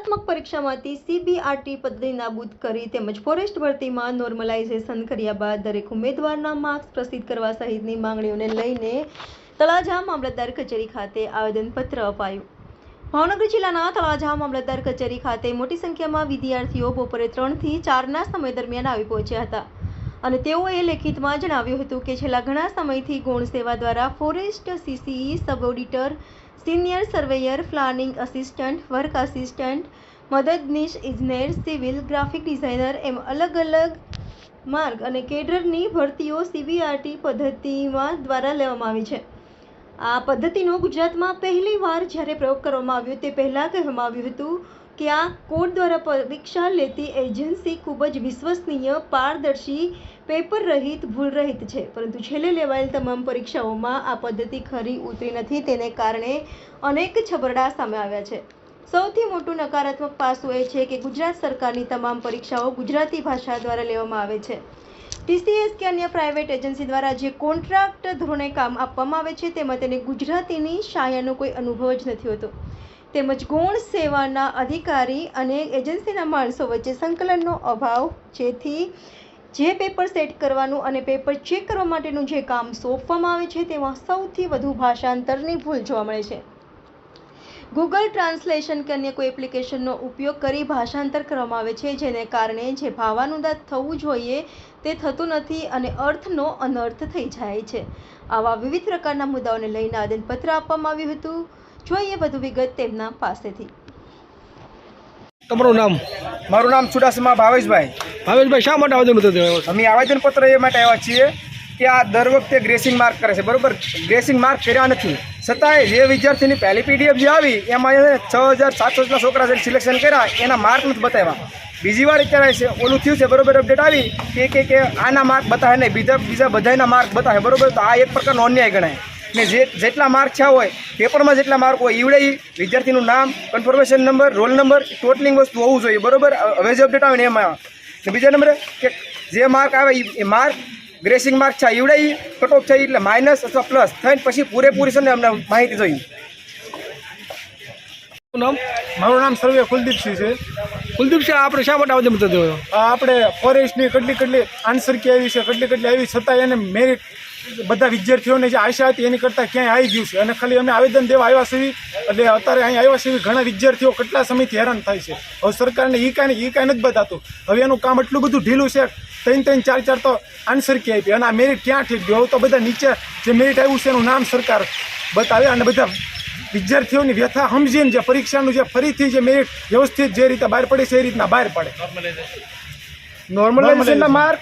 પ્રમુખ પરીક્ષામાંથી સીબીઆરટી પદ્ધતિ નાબૂદ કરી તેમજ ફોરેસ્ટ ભરતીમાં નોર્મલાઇઝેશન કર્યા બાદ દરેક ઉમેદવારના માર્ક્સ પ્રસિદ્ધ કરવા સહિતની માંગણીઓને લઈને તળાજા મામલતદાર કચેરી ખાતે આવેદનપત્ર અપાયું. ભાવનગર જિલ્લાના તળાજા મામલતદાર કચેરી ખાતે મોટી સંખ્યામાં વિદ્યાર્થીઓ બપોરે ત્રણથી ચારના સમય દરમિયાન આવી પહોંચ્યા હતા. અને તેઓએ લેખિતમાં જણાવ્યું હતું કે છેલ્લા ઘણા સમયથી ગૌણ સેવા દ્વારા forest CCE sub auditor senior surveyor, planning assistant work assistant મદદનીશ ઇજનેર, સિવિલ ગ્રાફિક ડિઝાઇનર એમ અલગ અલગ માર્ગ અને કેડરની ભરતીઓ સીબીઆરટી પદ્ધતિમાં દ્વારા લેવામાં આવી છે. આ પદ્ધતિનો ગુજરાતમાં પહેલી વાર જ્યારે પ્રયોગ કરવામાં આવ્યો તે પહેલાં કહેવામાં આવ્યું હતું કે આ કોર્ટ દ્વારા પરીક્ષા લેતી એજન્સી ખૂબ જ વિશ્વસનીય, પારદર્શી પેપર રહિત ભૂલ રહિત છે. પરંતુ છેલ્લે લેવાયેલ તમામ પરીક્ષાઓમાં આ પદ્ધતિ ખરી ઉતરી નથી. તેને કારણે અનેક છબરડા સામે આવ્યા છે. સૌથી મોટું નકારાત્મક પાસું એ છે કે ગુજરાત સરકારની તમામ પરીક્ષાઓ ગુજરાતી ભાષા દ્વારા લેવામાં આવે છે. ટીસીએસ કે અન્ય પ્રાઇવેટ એજન્સી દ્વારા જે કોન્ટ્રાક્ટ ધોરણે કામ આપવામાં આવે છે, તેમાં તેને ગુજરાતીની શાયાનો કોઈ અનુભવ જ નથી હોતો. તેમજ ગૌણ સેવાના અધિકારી અને એજન્સીના માણસો વચ્ચે સંકલનનો અભાવ, જેથી જે પેપર સેટ કરવાનું અને પેપર ચેક કરવા માટેનું જે કામ સોંપવામાં આવે છે, તેમાં સૌથી વધુ ભાષાંતરની ભૂલ જોવા મળે છે. ગૂગલ ટ્રાન્સલેશન કે અન્ય કોઈ એપ્લિકેશનનો ઉપયોગ કરી ભાષાંતર કરવામાં આવે છે, જેને કારણે જે ભાવાનુદાત થવું જોઈએ તે થતું નથી અને અર્થનો અનર્થ થઈ જાય છે. આવા વિવિધ પ્રકારના મુદ્દાઓને લઈને આવેદનપત્ર આપવામાં આવ્યું હતું. જોઈએ વધુ વિગત તેમના પાસેથી. તમારું નામ? મારું નામ ચુડાસમા ભાવેશભાઈ. ભાવેશભાઈ શા માટે આવેદન પત્ર અમે આવેદનપત્ર એ માટે આવ્યા છીએ કે આ દર વખતે ગ્રેસિંગ માર્ક કરે છે. બરોબર? ગ્રેસિંગ માર્ક કર્યા નથી. છતાંય જે વિદ્યાર્થીની પહેલી પીડીએફ જે આવી એમાં એને છ હજાર સાતસો જેટલા છોકરા જે સિલેક્શન કર્યા એના માર્ક નથી બતાવ્યા. બીજી વાર અત્યારે છે ઓલું થયું છે બરોબર અપડેટ આવી કે કે કે આના માર્ક બતાવે નહીં. બીજા બીજા બધાના માર્ક બતાવે. બરોબર? તો આ એક પ્રકારનો અન્યાય ગણાય. ને જે જેટલા માર્ક થયા હોય પેપરમાં જેટલા માર્ક હોય ઈવડે વિદ્યાર્થીનું નામ confirmation number roll number totalling વસ્તુ હોવું જોઈએ. બરોબર? હવે જે અપડેટ આવે ને એમાં. ને બીજા નંબરે કે જે માર્ક આવે એ માર્ક ગ્રેસિંગ માર્ક છે ઈવડે ઈ કટ ઓફ થઈ એટલે માઇનસ અથવા પ્લસ થઈને પછી પૂરેપૂરી છે ને અમને માહિતી જોઈએ. શું નામ? મારું નામ સર્વે કુલદીપસિંહ છે. કુલદીપ છે આપણે શા માટે હતું આપણે ફોરેસ્ટની કેટલી કેટલી આન્સર કે આવી છે કેટલી કેટલી આવી છતાં એને મેરિટ બધા વિદ્યાર્થીઓને જે આશા હતી એની કરતાં ક્યાંય આવી ગયું છે. અને ખાલી અમે આવેદન દેવા આવ્યા છીએ એટલે અત્યારે અહીં આવ્યા છીએ ઘણા વિદ્યાર્થીઓ કેટલા સમયથી હેરાન થાય છે. હવે સરકારને એ કાંઈ એ કાંઈ નથી બતાતું. હવે એનું કામ એટલું બધું ઢીલું છે ત્રણ ત્રણ ચાર ચાર તો આન્સર ક્યાં આપી. અને આ મેરિટ ક્યાં ઠીક ગયો? તો બધા નીચે જે મેરિટ આવ્યું છે એનું નામ સરકાર બતાવે અને બધા વિદ્યાર્થીઓની વ્યથા સમજીને જે પરીક્ષાનું જે ફરીથી જે મેરિટ વ્યવસ્થિત જે રીતે બહાર પડે છે એ રીતના બહાર પડે. નોર્મલાઇઝેશનના માર્ક